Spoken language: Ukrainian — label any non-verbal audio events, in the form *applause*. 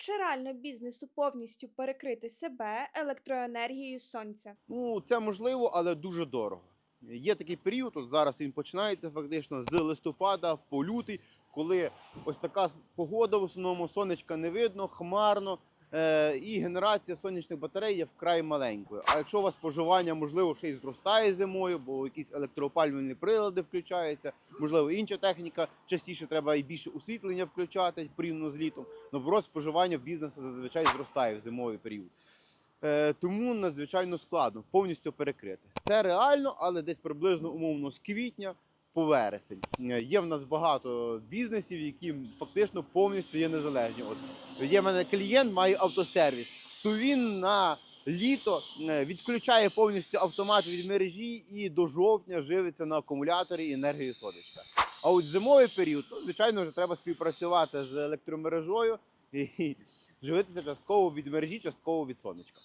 Чи реально бізнесу повністю перекрити себе електроенергією сонця? Ну, це можливо, але дуже дорого. Є такий період, от зараз він починається фактично з листопада по лютий, коли ось така погода в основному сонечка не видно, хмарно, і генерація сонячних батарей є вкрай маленькою. А якщо у вас споживання, можливо, ще й зростає зимою, бо якісь електроопалювальні прилади включаються, можливо, інша техніка, частіше треба і більше освітлення включати порівняно з літом. Наоборот, споживання в бізнесі зазвичай зростає в зимовий період. Е, тому надзвичайно складно повністю перекрити. Це реально, але десь приблизно умовно з квітня по вересень. Е, Є в нас багато бізнесів, які фактично повністю є незалежні. От є в мене клієнт, має автосервіс, то він на літо е, відключає повністю автомат від мережі і до жовтня живиться на акумуляторі енергії сонечка. А от зимовий період, ну, звичайно, вже треба співпрацювати з електромережою і *laughs* живитися частково від мережі, частково від сонечка.